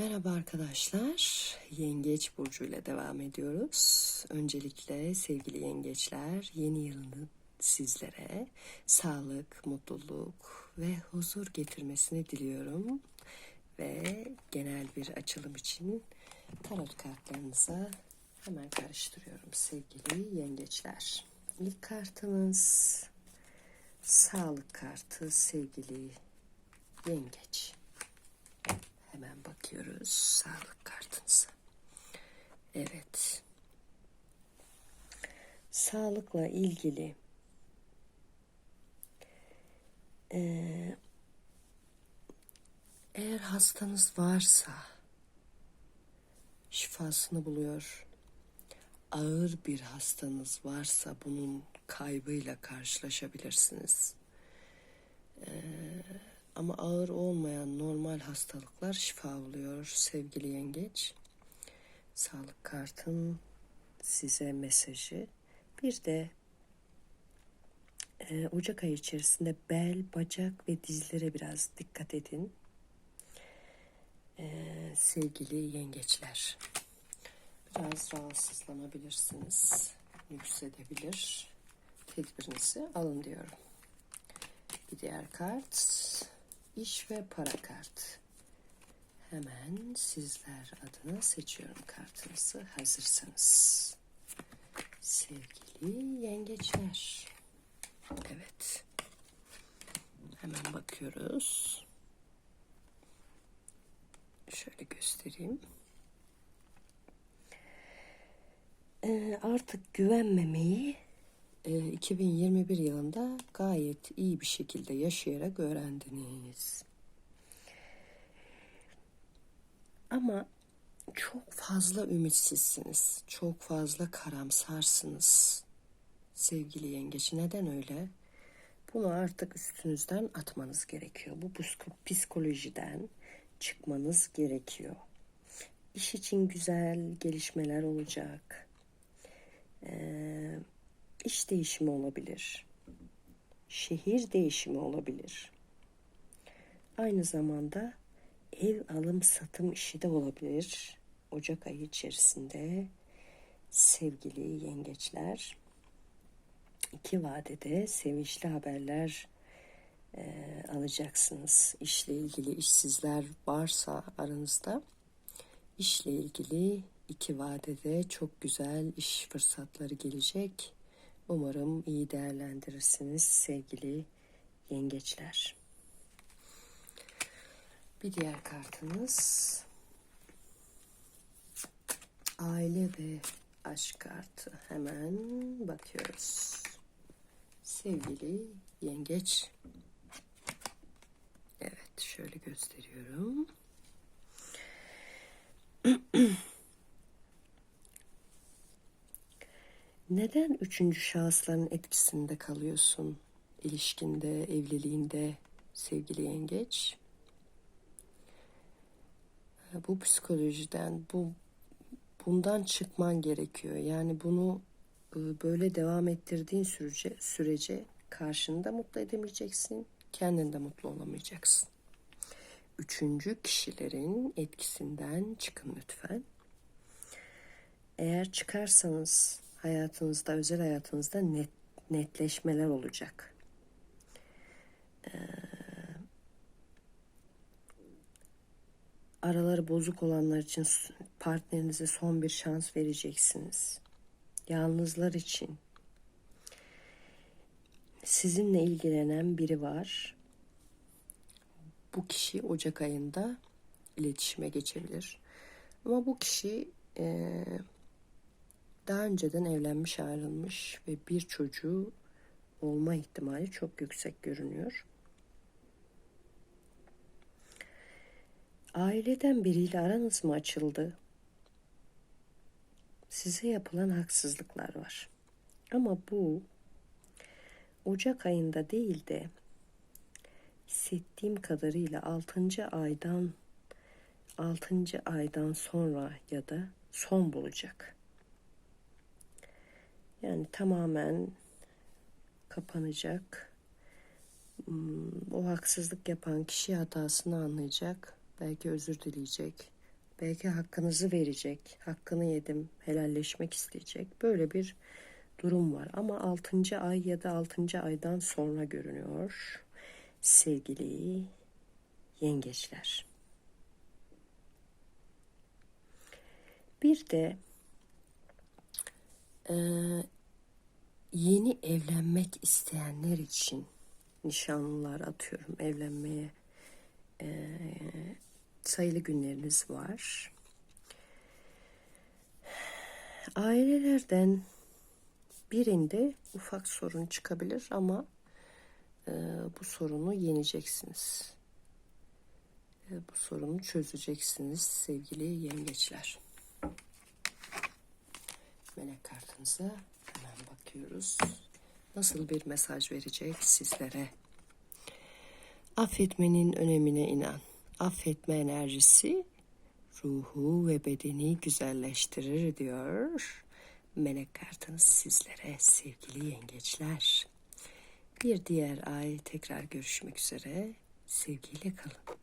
Merhaba arkadaşlar. Yengeç burcu ile devam ediyoruz. Öncelikle sevgili yengeçler, yeni yılın sizlere sağlık, mutluluk ve huzur getirmesini diliyorum. Ve genel bir açılım için tarot kartlarınıza hemen karıştırıyorum sevgili yengeçler. İlk kartımız sağlık kartı sevgili yengeç. Hemen bakıyoruz sağlık kartınıza. Evet. Sağlıkla ilgili eee, eğer hastanız varsa şifasını buluyor. Ağır bir hastanız varsa bunun kaybıyla karşılaşabilirsiniz. Ama ağır olmayan normal hastalıklar şifa buluyor sevgili yengeç. Sağlık kartın size mesajı. Bir de e, Ocak ayı içerisinde bel, bacak ve dizlere biraz dikkat edin. E, sevgili yengeçler. Biraz rahatsızlanabilirsiniz. Yüksedebilir. Tedbirinizi alın diyorum. Bir diğer kart iş ve para kart. Hemen sizler adına seçiyorum kartınızı hazırsanız. Sevgili yengeçler. Evet. Hemen bakıyoruz. Şöyle göstereyim. Ee, artık güvenmemeyi e, 2021 yılında gayet iyi bir şekilde yaşayarak öğrendiniz. Ama çok fazla ümitsizsiniz. Çok fazla karamsarsınız. Sevgili yengeç neden öyle? Bunu artık üstünüzden atmanız gerekiyor. Bu psiko- psikolojiden çıkmanız gerekiyor. İş için güzel gelişmeler olacak. İş değişimi olabilir. Şehir değişimi olabilir. Aynı zamanda ev alım satım işi de olabilir. Ocak ayı içerisinde sevgili yengeçler iki vadede sevinçli haberler e, alacaksınız. İşle ilgili işsizler varsa aranızda işle ilgili iki vadede çok güzel iş fırsatları gelecek. Umarım iyi değerlendirirsiniz sevgili yengeçler. Bir diğer kartımız aile ve aşk kartı. Hemen bakıyoruz. Sevgili yengeç. Evet şöyle gösteriyorum. Neden üçüncü şahısların etkisinde kalıyorsun? İlişkinde, evliliğinde sevgili yengeç. Bu psikolojiden, bu bundan çıkman gerekiyor. Yani bunu e, böyle devam ettirdiğin sürece, sürece karşını da mutlu edemeyeceksin, kendin de mutlu olamayacaksın. Üçüncü kişilerin etkisinden çıkın lütfen. Eğer çıkarsanız hayatınızda, özel hayatınızda net, netleşmeler olacak. Ee, araları bozuk olanlar için partnerinize son bir şans vereceksiniz. Yalnızlar için sizinle ilgilenen biri var. Bu kişi Ocak ayında iletişime geçebilir. Ama bu kişi eee daha önceden evlenmiş ayrılmış ve bir çocuğu olma ihtimali çok yüksek görünüyor. Aileden biriyle aranız mı açıldı? Size yapılan haksızlıklar var. Ama bu Ocak ayında değil de hissettiğim kadarıyla 6. aydan 6. aydan sonra ya da son bulacak. Yani tamamen kapanacak. Hmm, O haksızlık yapan kişi hatasını anlayacak. Belki özür dileyecek. Belki hakkınızı verecek. Hakkını yedim. Helalleşmek isteyecek. Böyle bir durum var. Ama 6. ay ya da 6. aydan sonra görünüyor. Sevgili yengeçler. Bir de e, yeni evlenmek isteyenler için nişanlılar atıyorum evlenmeye e, sayılı günleriniz var. Ailelerden birinde ufak sorun çıkabilir ama e, bu sorunu yeneceksiniz. E, bu sorunu çözeceksiniz sevgili yengeçler. Melek kartınıza hemen bakıyoruz. Nasıl bir mesaj verecek sizlere? Affetmenin önemine inan. Affetme enerjisi ruhu ve bedeni güzelleştirir diyor. Melek kartınız sizlere sevgili yengeçler. Bir diğer ay tekrar görüşmek üzere. Sevgiyle kalın.